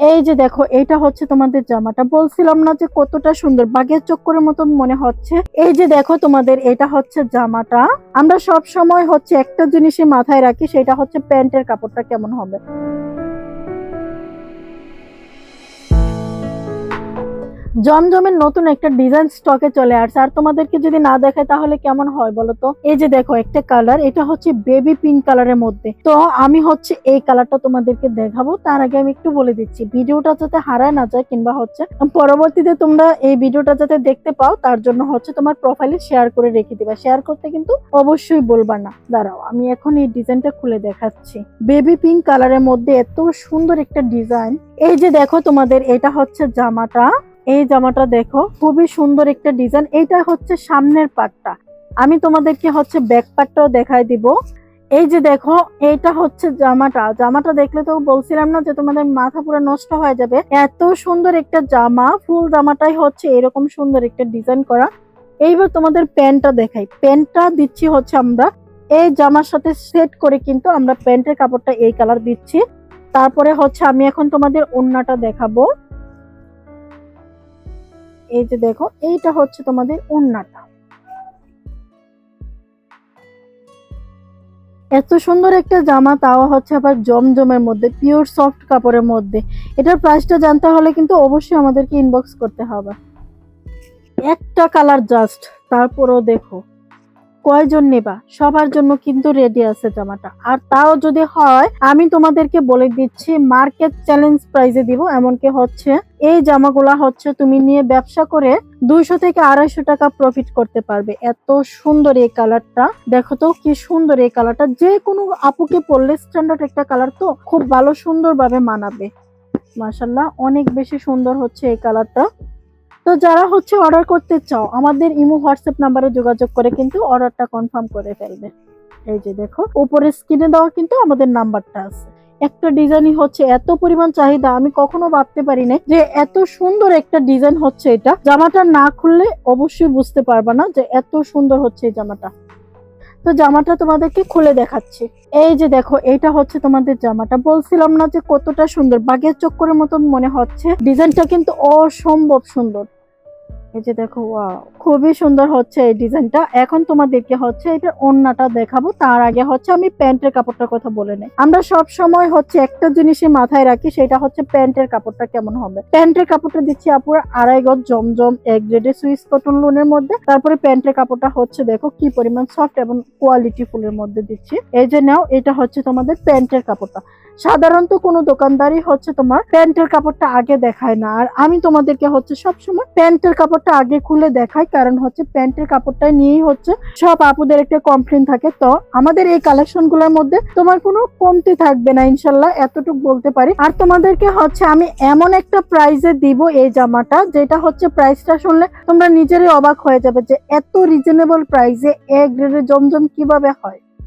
এই যে দেখো এটা হচ্ছে তোমাদের জামাটা। বলছিলাম না যে কতটা সুন্দর, বাঘের চক্করের মতন মনে হচ্ছে। এই যে দেখো তোমাদের, এটা হচ্ছে জামাটা। আমরা সব সময় হচ্ছে একটা জিনিসই মাথায় রাখি, সেটা হচ্ছে প্যান্টের কাপড়টা কেমন হবে। জমজমের নতুন একটা ডিজাইন স্টকে চলে আসছে। আর তোমাদেরকে যদি না দেখায়, তাহলে কেমন হয় বলো তো? এই যে দেখো, একটা কালার এটা হচ্ছে বেবি পিঙ্ক কালারের মধ্যে। তো আমি হচ্ছে এই কালারটা তোমাদেরকে দেখাবো। তার আগে আমি একটু বলে দিচ্ছি, ভিডিওটা যাতে হারায় না যায়, কিংবা হচ্ছে পরবর্তীতে তোমরা এই ভিডিওটা যাতে দেখতে পাও, তার জন্য হচ্ছে তোমার প্রোফাইলে শেয়ার করে রেখে দিবা। শেয়ার করতে কিন্তু অবশ্যই বলবা না। দাঁড়াও, আমি এখন এই ডিজাইনটা খুলে দেখাচ্ছি। বেবি পিঙ্ক কালারের মধ্যে এত সুন্দর একটা ডিজাইন এই যে দেখো তোমাদের, এটা হচ্ছে জামাটা। এই জামাটা দেখো, খুবই সুন্দর একটা ডিজাইন। এইটা হচ্ছে সামনের পাটটা। আমি তোমাদেরকে হচ্ছে ব্যাক পাটটাও দেখাই দিব। এই যে দেখো, এইটা হচ্ছে জামাটা। জামাটা দেখলে তো বলছিলাম না যে তোমাদের মাথা পুরো নষ্ট হয়ে যাবে। এত সুন্দর একটা জামা, ফুল জামাটাই হচ্ছে এরকম সুন্দর একটা ডিজাইন করা। এইবার তোমাদের প্যান্টটা দেখাই। প্যান্টটা দিচ্ছি হচ্ছে আমরা। এই জামার সাথে সেট করে কিন্তু আমরা প্যান্টের কাপড়টা এই কালার দিচ্ছি। তারপরে হচ্ছে আমি এখন তোমাদের ওন্নাটা দেখাবো। এই যে দেখো, এইটা হচ্ছে তোমাদের ওন্নাটা। এত সুন্দর একটা জামা, তাওয়া হচ্ছে আবার জমজমের মধ্যে পিওর সফট কাপড়ের মধ্যে। এটার প্রাইসটা জানতে হলে কিন্তু অবশ্যই আমাদেরকে ইনবক্স করতে হবে। একটা কালার জাস্ট তারপরও দেখো। কয়জন নেবা? সবার জন্য কিন্তু রেডি আছে জামাটা। আর তাও যদি হয়, আমি তোমাদেরকে বলে দিচ্ছি মার্কেট চ্যালেঞ্জ প্রাইজে দিব। এমনকি হচ্ছে, এই জামাগুলা হচ্ছে তুমি নিয়ে ব্যবসা করে দুইশো থেকে আড়াইশো টাকা প্রফিট করতে পারবে। এত সুন্দর এই কালারটা দেখো তো, কি সুন্দর এই কালারটা যে কোনো আপুকে পরলে স্ট্যান্ডার্ড একটা কালার তো খুব ভালো সুন্দরভাবে মানাবে। মাশাল্লাহ অনেক বেশি সুন্দর হচ্ছে এই কালারটা তো যারা হচ্ছে অর্ডার করতে চাও, আমাদের ইমো হোয়াটসঅ্যাপ নাম্বারে যোগাযোগ করে কিন্তু অর্ডারটা কনফার্ম করে ফেলবে। এই যে দেখো উপরে স্ক্রিনে দেওয়া কিন্তু আমাদের নাম্বারটা আছে। একটা ডিজাইনই হচ্ছে এত পরিমাণ চাহিদা, আমি কখনো ভাবতে পারি না যে এত সুন্দর একটা ডিজাইন হচ্ছে এটা। জামাটা না খুললে অবশ্যই বুঝতে পারবা না যে এত সুন্দর হচ্ছে এই জামাটা। তো জামাটা তোমাদেরকে খুলে দেখাচ্ছি। এই যে দেখো এটা হচ্ছে তোমাদের জামাটা। বলছিলাম না যে কতটা সুন্দর। বাঘের চক্করের মতন মনে হচ্ছে। ডিজাইনটা কিন্তু অসম্ভব সুন্দর। এই যে দেখো ওয়াও খুবই সুন্দর হচ্ছে এই ডিজাইনটা। এখন তোমাদেরকে হচ্ছে এটা ওন্নাটা দেখাবো। তার আগে হচ্ছে আমি প্যান্টের কাপড়টার কথা বলে নেই। আমরা সব সময় হচ্ছে একটা জিনিসই মাথায় রাখি, সেটা হচ্ছে প্যান্টের কাপড়টা কেমন হবে। প্যান্টের কাপড়টা দিচ্ছি আপুর, আড়াই গজ জমজম, এক গ্রেডে সুইস কটন লোনের মধ্যে। তারপরে প্যান্টের কাপড়টা হচ্ছে দেখো কি পরিমাণ সফট এবং কোয়ালিটি ফুলের মধ্যে দিচ্ছি। এই যে নাও, এটা হচ্ছে তোমাদের প্যান্টের কাপড়টা। সাধারণত কোনো দোকানদারই হচ্ছে তোমার প্যান্টের কাপড়টা আগে দেখায় না। আর আমি তোমাদেরকে হচ্ছে সবসময় প্যান্টের কাপড়টা আগে খুলে দেখাই, কারণ হচ্ছে প্যান্টের কাপড়টা নিয়েই হচ্ছে। সব আপুদের একটা কমপ্লেন থাকে। তো আমাদের এই কালেকশনগুলোর মধ্যে তোমার কোনো কমতি থাকবে না, ইনশাল্লাহ, এতটুকু বলতে পারি। আর তোমাদেরকে হচ্ছে আমি এমন একটা প্রাইজে দিব এই জামাটা, যেটা হচ্ছে প্রাইসটা শুনলে তোমরা নিজেরই অবাক হয়ে যাবে যে এত রিজনেবল প্রাইসে এ গ্রেডের জমজম কীভাবে হয়।